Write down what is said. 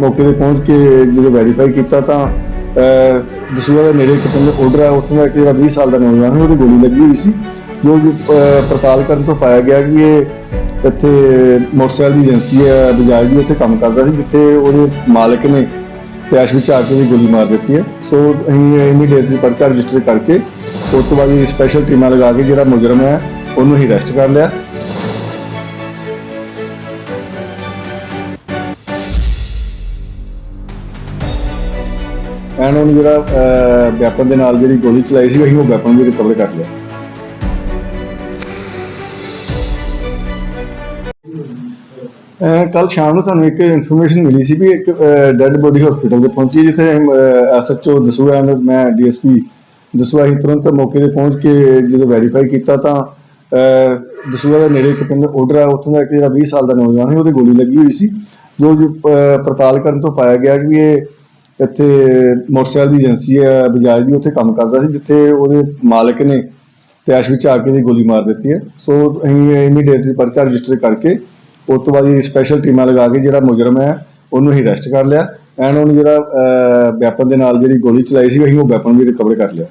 ਮੌਕੇ ਤੇ ਪਹੁੰਚ ਕੇ ਜਦੋਂ ਵੈਰੀਫਾਈ ਕੀਤਾ ਤਾਂ ਅਹ, ਦਸੂਹਾ ਦੇ ਨੇੜੇ ਇੱਕ ਪਿੰਡ ਆਰਡਰ ਹੈ ਉੱਥੋਂ ਦਾ ਇੱਕ ਜਿਹੜਾ 20 ਸਾਲ ਦਾ ਨੌਜਵਾਨ ਹੈ ਉਹਦੀ ਗੋਲੀ ਲੱਗੀ ਹੋਈ ਸੀ ਜੋ ਕਿ ਪੜਤਾਲ ਕਰਨ ਤੋਂ ਪਾਇਆ ਗਿਆ ਕਿ ਇਹ ਇੱਥੇ ਮੋਟਰਸਾਈਕਲ ਦੀ ਏਜੰਸੀ ਹੈ ਬਜਾਜ ਦੀ ਉੱਥੇ ਕੰਮ ਕਰਦਾ ਸੀ ਜਿੱਥੇ ਉਹਦੇ ਮਾਲਕ ਨੇ ਕੈਸ਼ ਵਿੱਚ ਆ ਕੇ ਉਹਦੀ ਗੋਲੀ ਮਾਰ ਦਿੱਤੀ ਹੈ। ਸੋ ਅਸੀਂ ਇਮੀਡੀਏਟਲੀ ਪਰਚਾ ਰਜਿਸਟਰ ਕਰਕੇ ਉਸ ਤੋਂ ਬਾਅਦ ਸਪੈਸ਼ਲ ਟੀਮਾਂ ਲਗਾ ਕੇ ਜਿਹੜਾ ਮੁਜਰਮ ਹੈ ਉਹਨੂੰ ਹੀ ਅਰੈਸਟ ਕਰ ਲਿਆ। ਐਨ ਉਹਨੂੰ ਜਿਹੜਾ ਵੈਪਨ ਦੇ ਨਾਲ ਜਿਹੜੀ ਗੋਲੀ ਚਲਾਈ ਸੀ ਅਸੀਂ ਉਹ ਵੈਪਨ ਵੀ ਰਿਕਵਰ ਕਰ ਲਿਆ। ਕੱਲ ਸ਼ਾਮ ਨੂੰ ਸਾਨੂੰ ਇੱਕ ਇਨਫੋਰਮੇਸ਼ਨ ਮਿਲੀ ਸੀ ਵੀ ਇੱਕ ਡੈੱਡ ਬੋਡੀ ਹਸਪੀਟਲ ਦੇ ਪਹੁੰਚੀ ਜਿੱਥੇ ਐਸਐਚਓ ਦਸੂਆ and ਮੈਂ ਡੀਐਸਪੀ ਦਸੂਆ ਹੀ ਤੁਰੰਤ ਮੌਕੇ ਤੇ ਪਹੁੰਚ ਕੇ ਜਦੋਂ ਵੈਰੀਫਾਈ ਕੀਤਾ ਤਾਂ ਅਹ, ਦਸੂਆ ਦੇ ਨੇੜੇ ਇੱਕ ਪਿੰਡ ਆਰਡਰ ਹੈ ਉੱਥੋਂ ਦਾ ਇੱਕ ਜਿਹੜਾ 20 ਸਾਲ ਦਾ ਨੌਜਵਾਨ ਸੀ ਉਹਦੀ ਗੋਲੀ ਲੱਗੀ ਹੋਈ ਸੀ ਜੋ ਪੜਤਾਲ ਕਰਨ ਤੋਂ ਪਾਇਆ ਗਿਆ ਕਿ ਇਹ ਇੱਥੇ ਮੋਟਰਸਾਈਕਲ ਦੀ ਏਜੰਸੀ ਹੈ, ਬਜਾਜ ਦੀ, ਉੱਥੇ ਕੰਮ ਕਰਦਾ ਸੀ, ਜਿੱਥੇ ਉਹਦੇ ਮਾਲਕ ਨੇ ਕੈਸ਼ ਵਿੱਚ ਆ ਕੇ ਉਹਦੀ ਗੋਲੀ ਮਾਰ ਦਿੱਤੀ ਹੈ। ਸੋ ਅਸੀਂ ਇਮੀਡੀਏਟਲੀ ਪਰਚਾ ਰਜਿਸਟਰ ਕਰਕੇ, ਉਸ ਤੋਂ ਬਾਅਦ ਇਹ ਸਪੈਸ਼ਲ ਟੀਮਾਂ ਲਗਾ ਕੇ ਜਿਹੜਾ ਮੁਜਰਮ ਹੈ, ਉਹਨੂੰ ਹੀ ਅਰੈਸਟ ਕਰ ਲਿਆ। ਐਂਡ ਉਹਨੂੰ ਜਿਹੜਾ ਵੈਪਨ ਦੇ ਨਾਲ ਜਿਹੜੀ ਗੋਲੀ ਚਲਾਈ ਸੀ, ਅਸੀਂ ਉਹ ਵੈਪਨ ਵੀ ਰਿਕਵਰ ਕਰ ਲਿਆ।